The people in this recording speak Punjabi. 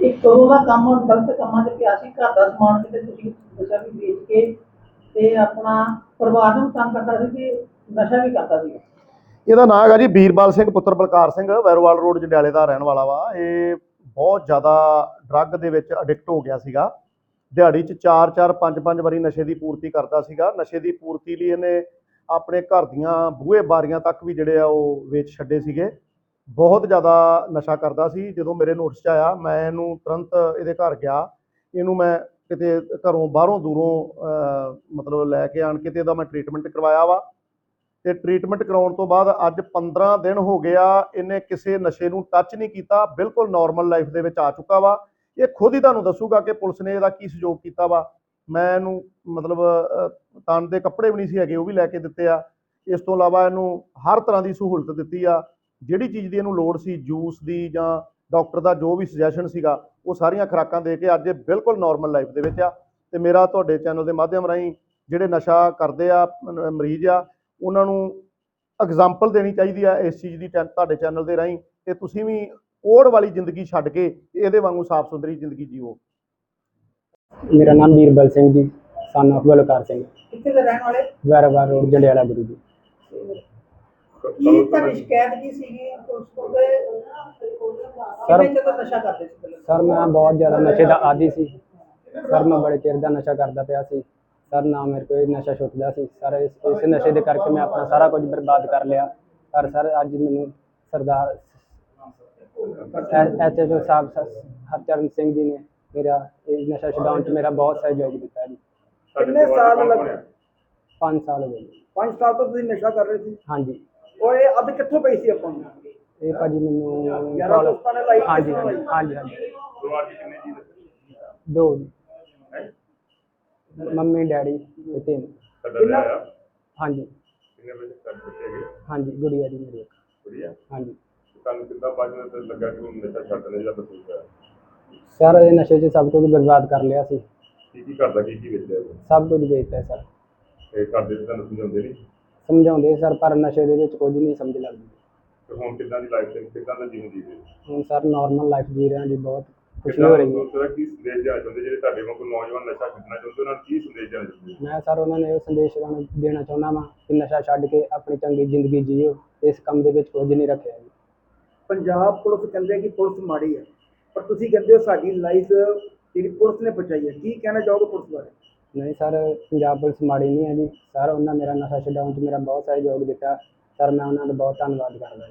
ਕਦੋਂ ਦਾ ਕੰਮ ਗਲਤ ਕੰਮਾਂ 'ਚ ਪਿਆ ਸੀ, ਘਰ ਦਾ ਸਮਾਨ ਕਿਤੇ ਤੁਸੀਂ ਨਸ਼ਾ ਵੀ ਵੇਚ ਕੇ ਤੇ ਆਪਣਾ ਪਰਿਵਾਰ ਨੂੰ ਤੰਗ ਕਰਦਾ ਸੀ ਤੇ ਨਸ਼ਾ ਵੀ ਕਰਦਾ ਸੀ। ਇਹਦਾ ਨਾਮ ਹੈਗਾ ਜੀ ਬੀਰਬਾਲ ਸਿੰਘ, ਪੁੱਤਰ ਬਲਕਾਰ ਸਿੰਘ, ਵੈਰੋਵਾਲ ਰੋਡ, ਜੰਡਿਆਲੇ ਦਾ ਰਹਿਣ ਵਾਲਾ ਵਾ। ਇਹ ਬਹੁਤ ਜ਼ਿਆਦਾ ਡਰੱਗ ਦੇ ਵਿੱਚ ਅਡਿਕਟ ਹੋ ਗਿਆ ਸੀਗਾ। ਦਿਹਾੜੀ 'ਚ 4-4 5-5 ਵਾਰੀ ਨਸ਼ੇ ਦੀ ਪੂਰਤੀ ਕਰਦਾ ਸੀਗਾ। ਨਸ਼ੇ ਦੀ ਪੂਰਤੀ ਲਈ ਇਹਨੇ ਆਪਣੇ ਘਰ ਦੀਆਂ ਬੂਹੇ ਬਾਰੀਆਂ ਤੱਕ ਵੀ ਜਿਹੜੇ ਆ ਉਹ ਵੇਚ ਛੱਡੇ ਸੀਗੇ। ਬਹੁਤ ਜ਼ਿਆਦਾ ਨਸ਼ਾ ਕਰਦਾ ਸੀ। ਜਦੋਂ ਮੇਰੇ ਨੋਟਿਸ 'ਚ ਆਇਆ ਮੈਂ ਇਹਨੂੰ ਤੁਰੰਤ ਇਹਦੇ ਘਰ ਗਿਆ। ਇਹਨੂੰ ਮੈਂ ਕਿਤੇ ਘਰੋਂ ਬਾਹਰੋਂ ਦੂਰੋਂ ਮਤਲਬ ਲੈ ਕੇ ਆਣ ਕੇ ਤੇ ਇਹਦਾ ਮੈਂ ਟ੍ਰੀਟਮੈਂਟ ਕਰਵਾਇਆ ਵਾ। ਤੇ ਟ੍ਰੀਟਮੈਂਟ ਕਰਾਉਣ ਤੋਂ ਬਾਅਦ ਅੱਜ 15 ਦਿਨ ਹੋ ਗਿਆ ਇਹਨੇ ਕਿਸੇ ਨਸ਼ੇ ਨੂੰ ਟੱਚ ਨਹੀਂ ਕੀਤਾ। ਬਿਲਕੁਲ ਨਾਰਮਲ ਲਾਈਫ ਦੇ ਵਿੱਚ ਆ ਚੁੱਕਾ ਵਾ। ਇਹ ਖੁਦ ਹੀ ਤੁਹਾਨੂੰ ਦੱਸੂਗਾ ਕਿ ਪੁਲਿਸ ਨੇ ਇਹਦਾ ਕੀ ਸਹਿਯੋਗ ਕੀਤਾ ਵਾ। ਮੈਂ ਇਹਨੂੰ ਮਤਲਬ ਅਹ, ਤਨ ਦੇ ਕੱਪੜੇ ਵੀ ਨਹੀਂ ਸੀ ਹੈਗੇ ਉਹ ਵੀ ਲੈ ਕੇ ਦਿੱਤੇ ਆ। ਇਸ ਤੋਂ ਇਲਾਵਾ ਇਹਨੂੰ ਹਰ ਤਰ੍ਹਾਂ ਦੀ ਸਹੂਲਤ ਦਿੱਤੀ ਆ। ਜਿਹੜੀ ਚੀਜ਼ ਦੀ ਇਹਨੂੰ ਲੋੜ ਸੀ ਜੂਸ ਦੀ ਜਾਂ ਡਾਕਟਰ ਦਾ ਜੋ ਵੀ ਸੁਜੈਸ਼ਨ ਸੀਗਾ ਉਹ ਸਾਰੀਆਂ ਖੁਰਾਕਾਂ ਦੇ ਕੇ ਅੱਜ ਇਹ ਬਿਲਕੁਲ ਨਾਰਮਲ ਲਾਈਫ ਦੇ ਵਿੱਚ ਆ। ਤੇ ਮੇਰਾ ਤੁਹਾਡੇ ਚੈਨਲ ਦੇ ਮਾਧਿਅਮ ਰਾਹੀਂ ਜਿਹੜੇ ਨਸ਼ਾ ਕਰਦੇ ਆ ਮਰੀਜ਼ ਆ ਉਹਨਾਂ ਨੂੰ ਐਗਜ਼ਾਮਪਲ ਦੇਣੀ ਚਾਹੀਦੀ ਆ ਇਸ ਚੀਜ਼ ਦੀ ਤੁਹਾਡੇ ਚੈਨਲ ਦੇ ਰਾਹੀਂ। ਤੇ ਤੁਸੀਂ ਵੀ ਓੜ ਵਾਲੀ ਜ਼ਿੰਦਗੀ ਛੱਡ ਕੇ ਇਹਦੇ ਵਾਂਗੂ ਸਾਫ਼ ਸੁਥਰੀ ਜ਼ਿੰਦਗੀ ਜੀਓ ਮੇਰਾ ਨਾਮ ਵੀਰਬਲ ਸਿੰਘ ਜੀ ਸਨ of ਬਲਕਾਰ ਸਿੰਘ। ਕਿੱਥੇ ਦੇ ਰਹਿਣ ਵਾਲੇ? ਵੈਰਵਾਰ ਰੋਡ ਜੰਡਿਆਲਾ ਗੁਰੂ ਜੀ। ਕੀ ਤੁਹਾਡੀ ਸ਼ਿਕਾਇਤ ਕੀ ਸੀਗੀ ਪੁਲਿਸ ਕੋਲ ਤੇ ਕਿੰਨੇ ਚਿਰ ਤੋਂ ਨਸ਼ਾ ਕਰਦੇ ਸੀ ਪਹਿਲਾਂ? ਸਰ ਮੈਂ ਬਹੁਤ ਜ਼ਿਆਦਾ ਨਸ਼ੇ ਦਾ ਆਦੀ ਸੀ। ਸਰ ਮੈਂ ਬੜੇ ਚਿਰ ਦਾ ਨਸ਼ਾ ਕਰਦਾ ਪਿਆ ਸੀ। ਸਰ ਨਾ ਮੇਰੇ ਇਹ ਨਸ਼ਾ ਛੁੱਟਦਾ ਸੀ। ਸਰ ਇਸ ਇਸ ਨਸ਼ੇ ਦੇ ਕਰਕੇ ਮੈਂ ਆਪਣਾ ਸਾਰਾ ਕੁਝ ਬਰਬਾਦ ਕਰ ਲਿਆ। ਪਰ ਸਰ ਅੱਜ ਮੈਨੂੰ ਸਰਦਾਰ ਐਚਐਚਓ ਸਾਹਿਬ ਸਰ ਹਰਚਰਨ ਸਿੰਘ ਜੀ ਨੇ ਮੇਰਾ ਇਹ ਨਸ਼ਾ ਛਡਾਉਣ 'ਚ ਮੇਰਾ ਬਹੁਤ ਸਹਿਯੋਗ ਦਿੱਤਾ ਜੀ। ਕਿੰਨੇ ਸਾਲ ਲੱਗ 5 ਸਾਲ ਹੋ ਗਏ। ਜੀ। 5 ਸਾਲ ਤੋਂ ਤੁਸੀਂ ਨਸ਼ਾ ਕਰ ਰਹੇ ਸੀ? ਹਾਂਜੀ। ਔਰ ਇਹ ਅੱਧ ਕਿੱਥੋਂ ਪਈ ਸੀ ਆਪਾਂ ਨੂੰ? ਇਹ ਭਾਜੀ ਮੈਨੂੰ ਯਾਰਾਂ ਦੋਸਤਾਂ ਨੇ ਲਾਈ ਹਾਂਜੀ ਹਾਂਜੀ ਨੇ ਹਾਂਜੀ। ਹਾਂਜੀ ਦੋ ਜੀ। ਮੰਮੀ ਡੈਡੀ ਤੇ ਤਿੰਨ। ਕਿੰਨਾ ਹਾਂਜੀ ਹਾਂਜੀ ਗੁੜੀਆ ਜੀ ਮੇਰੀ। ਇੱਕ। ਹਾਂਜੀ। ਸਰ ਇਹ ਨਸ਼ੇ 'ਚ ਸਭ ਕੁਝ ਬਰਬਾਦ ਕਰ ਲਿਆ ਸੀ। ਸਭ ਕੁਝ ਵੇਚਤਾ ਸਰ। ਸਮਝਾਉਂਦੇ ਸਰ ਪਰ ਨਸ਼ੇ ਦੇ ਵਿੱਚ ਕੁਝ ਨਹੀਂ ਸਮਝ ਲੱਗਦੀ। ਹੁਣ ਸਰ ਨਾਰਮਲ ਲਾਈਫ ਜੀ ਰਹੇ ਹਾਂ ਜੀ ਬਹੁਤ ਖੁਸ਼ੀ ਹੋ ਰਹੀ ਹੈ। ਮੈਂ ਸਰ ਉਹਨਾਂ ਨੂੰ ਇਹ ਸੰਦੇਸ਼ ਦੇਣਾ- ਦੇਣਾ ਚਾਹੁੰਦਾ ਵਾਂ ਕਿ ਨਸ਼ਾ ਛੱਡ ਕੇ ਆਪਣੀ ਚੰਗੀ ਜ਼ਿੰਦਗੀ ਜੀਓ ਇਸ ਕੰਮ ਦੇ ਵਿੱਚ ਕੁਝ ਨਹੀਂ ਰੱਖਿਆ ਜੀ। ਪੰਜਾਬ ਪੁਲਿਸ ਕਹਿੰਦੇ ਕਿ ਪੁਲਿਸ ਮਾੜੀ ਹੈ ਪਰ ਤੁਸੀਂ ਕਹਿੰਦੇ ਹੋ ਸਾਡੀ ਲਾਈਫ ਜਿਹੜੀ ਪੁਲਿਸ ਨੇ ਬਚਾਈ ਹੈ ਕੀ ਕਹਿਣਾ ਚਾਹੋਗੇ ਪੁਲਿਸ ਬਾਰੇ? ਨਹੀਂ ਸਰ, ਪੰਜਾਬ ਪੁਲਿਸ ਮਾੜੀ ਨਹੀਂ ਹੈ ਜੀ ਸਰ, ਉਹਨਾਂ ਮੇਰਾ ਨਸ਼ਾ ਛਡਾਉਣ 'ਚ ਮੇਰਾ ਬਹੁਤ ਸਹਿਯੋਗ ਦਿੱਤਾ। ਸਰ, ਮੈਂ ਉਹਨਾਂ ਦਾ ਬਹੁਤ ਧੰਨਵਾਦ ਕਰਦਾ।